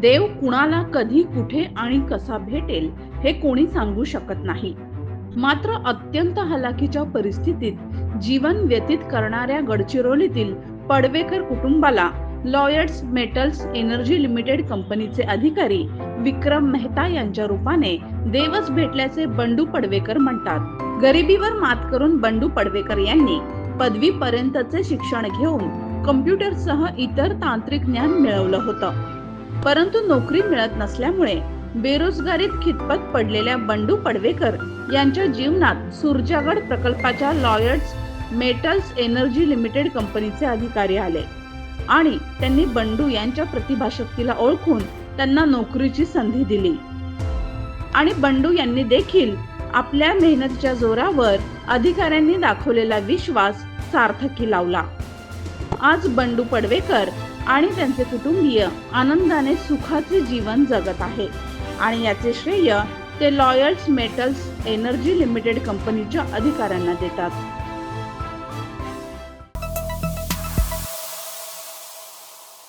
देव कुणाला कधी कुठे आणि कसा भेटेल हे कोणी सांगू शकत नाही. मात्र अत्यंत हलाखीच्या परिस्थितीत जीवन व्यतीत करणाऱ्या गडचिरोलीतील पडवेकर कुटुंबाला लॉयर्स मेटल्स एनर्जी लिमिटेड कंपनीचे अधिकारी विक्रम मेहता यांच्या रूपाने देवच भेटल्याचे बंडू पडवेकर म्हणतात. गरिबीवर मात करून बंडू पडवेकर यांनी पदवी पर्यंतचे शिक्षण घेऊन कम्प्युटरसह इतर तांत्रिक ज्ञान मिळवलं होतं. परंतु नोकरी मिळत नसल्यामुळे बेरोजगारीत खितपत पडलेल्या बंडू पडवेकर यांच्या जीवनात सुरजागड प्रकल्पाच्या लॉयड्स मेटल्स एनर्जी लिमिटेड कंपनीचे अधिकारी आले आणि त्यांनी बंडू यांच्या प्रतिभाशक्तीला ओळखून त्यांना नोकरीची संधी दिली. आणि बंडू यांनी देखील आपल्या मेहनतीच्या जोरावर अधिकाऱ्यांनी दाखवलेला विश्वास सार्थकी लावला. आज बंडू पडवेकर आणि त्यांचे कुटुंबीय आनंदाने सुखाचे जीवन जगत आहे. आणि याचे श्रेय ते लॉयल्स मेटल्स एनर्जी लिमिटेड कंपनीच्या अधिकाऱ्यांना देतात.